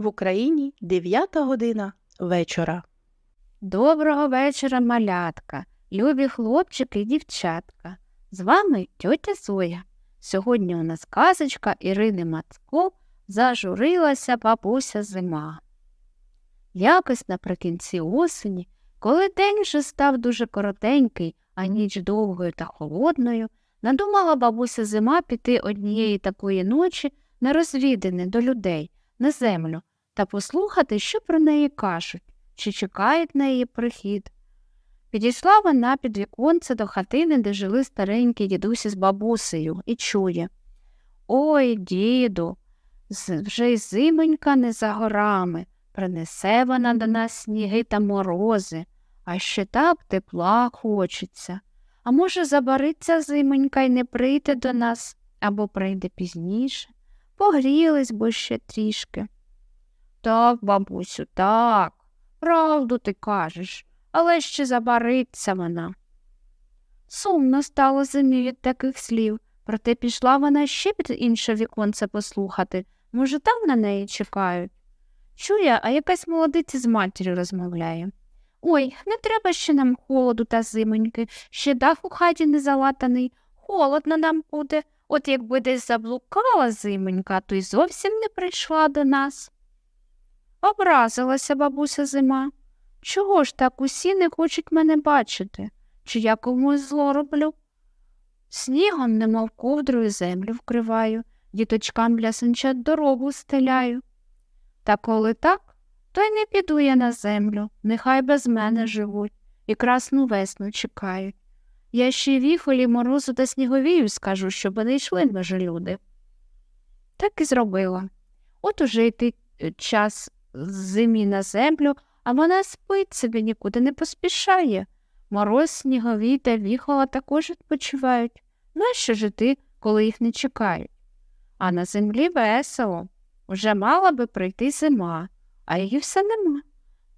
В Україні 9 година вечора. Доброго вечора, малятка, любі хлопчики і дівчатка. З вами тьотя Зоя. Сьогодні у нас казочка Ірини Мацко зажурилася бабуся зима. Якось наприкінці осені, коли день вже став дуже коротенький, а ніч довгою та холодною, надумала бабуся зима піти однієї такої ночі на розвідини до людей, на землю, та послухати, що про неї кажуть чи чекають на її прихід. Підійшла вона під віконце до хатини, де жили старенькі дідусі з бабусею, і чує Ой, діду, вже й зимонька не за горами, принесе вона до нас сніги та морози, а ще так тепла хочеться. А може, забариться зимонька й не прийде до нас або прийде пізніше. Погрілись бо ще трішки. Так, бабусю, так. Правду ти кажеш, але ще забариться вона. Сумно стало зимі від таких слів, проте пішла вона ще під інше віконце послухати. Може, там на неї чекають. Чує, а якась молодиця з матір'ю розмовляє. Ой, не треба ще нам холоду та зимоньки, ще дах у хаті не залатаний, холодно нам буде. От якби десь заблукала зимонька, то й зовсім не прийшла до нас. Образилася бабуся зима. Чого ж так усі не хочуть мене бачити? Чи я комусь зло роблю? Снігом, немов ковдрою землю вкриваю, діточкам для санчат дорогу стеляю. Та коли так, то й не піду я на землю, нехай без мене живуть і красну весну чекають. Я ще й морозу та сніговію скажу, щоб не йшли межі люди. Так і зробила. От уже йти е, час з зимі на землю, а вона спить собі нікуди не поспішає. Мороз, снігові та віхола також відпочивають. Нащо жити, коли їх не чекають? А на землі весело. Уже мала би прийти зима, а її все нема.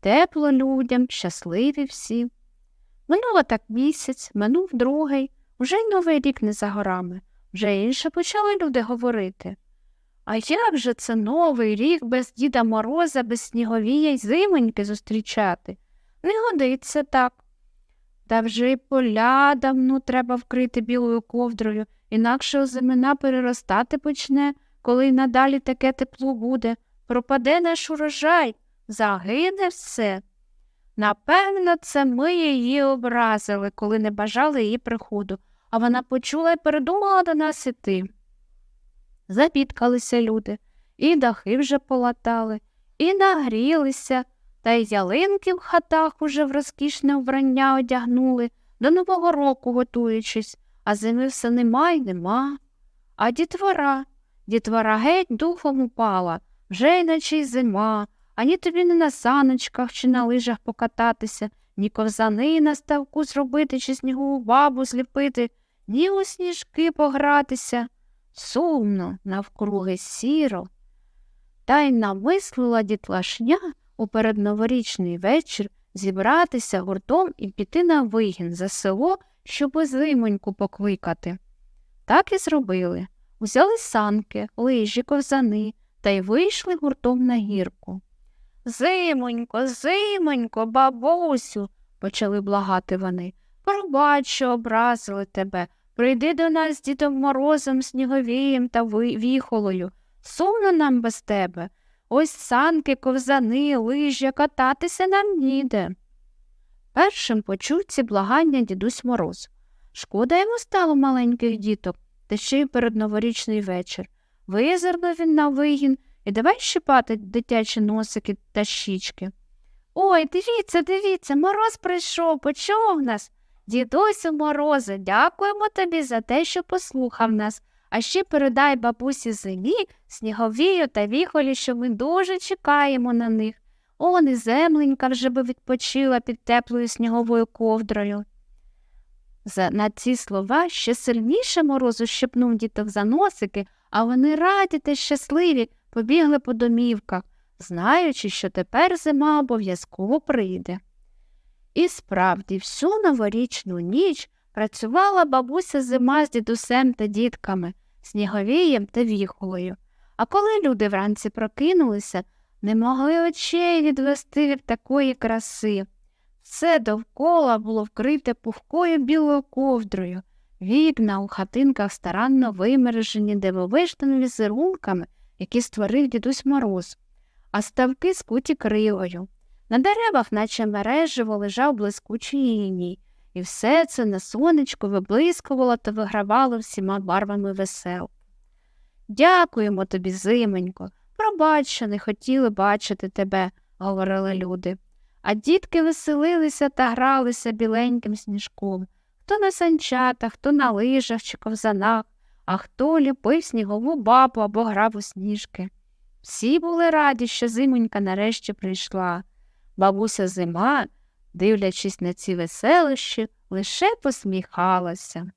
Тепло людям, щасливі всі. Минуло так місяць, минув другий, вже й новий рік не за горами, вже інше почали люди говорити. А як же це новий рік без Діда Мороза, без сніговія й зимоньки зустрічати? Не годиться так. Та вже й поля давно треба вкрити білою ковдрою, інакше озимина переростати почне, коли й надалі таке тепло буде. Пропаде наш урожай, загине все. Напевно, це ми її образили, коли не бажали її приходу, а вона почула і передумала до нас іти. Забідкалися люди, і дахи вже полатали, і нагрілися, та й ялинки в хатах уже в розкішне вбрання одягнули, до Нового року готуючись, а зими все нема й нема. А дітвора, дітвора геть духом упала, вже й наче й зима, ані тобі не на саночках чи на лижах покататися, ні ковзани на ставку зробити, чи снігову бабу зліпити, ні у сніжки погратися. Сумно, навкруги сіро. Та й намислила дітлашня у передноворічний вечір зібратися гуртом і піти на вигін за село, щоби зимоньку покликати. Так і зробили. Узяли санки, лижі, ковзани та й вийшли гуртом на гірку. Зимонько, зимонько, бабусю, почали благати вони. Пробач, що образили тебе. Прийди до нас з Дідом Морозом, Сніговієм та віхолою. Сумно нам без тебе. Ось санки, ковзани, лижі, кататися нам ніде. Першим почув ці благання дідусь Мороз. Шкода йому стало маленьких діток, та ще й перед новорічний вечір. Визирнув він на вигін і давай щипати дитячі носики та щічки. Ой, дивіться, дивіться, мороз прийшов, почув нас. Дідусю Морозе, дякуємо тобі за те, що послухав нас. А ще передай бабусі зимі, сніговію та віхолі, що ми дуже чекаємо на них. Он і земленька вже би відпочила під теплою сніговою ковдрою. За, на ці слова ще сильніше морозу щепнув діток за носики, а вони раді та щасливі побігли по домівках, знаючи, що тепер зима обов'язково прийде. І справді, всю новорічну ніч працювала бабуся зима з дідусем та дітками, сніговієм та віхолою. А коли люди вранці прокинулися, не могли очей відвести від такої краси. Все довкола було вкрите пухкою білою ковдрою, вікна у хатинках старанно вимережені дивовижними візерунками, які створив дідусь Мороз, а ставки скуті кривою. На деревах, наче мереживо, лежав блискучий іній, і все це на сонечку виблискувало та вигравало всіма барвами весел. Дякуємо тобі, зименько, пробач, не хотіли бачити тебе, говорили люди. А дітки веселилися та гралися біленьким сніжком, хто на санчатах, хто на лижах чи ковзанах, а хто ліпив снігову бабу або грав у сніжки. Всі були раді, що зимонька нарешті прийшла. Бабуся зима, дивлячись на ці веселищі, лише посміхалася.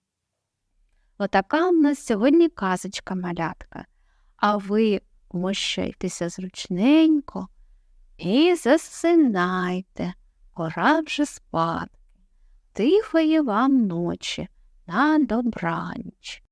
Отака в нас сьогодні казочка малятка, а ви вмощайтеся зручненько і засинайте, пора вже спати. Тихої вам ночі на добраніч.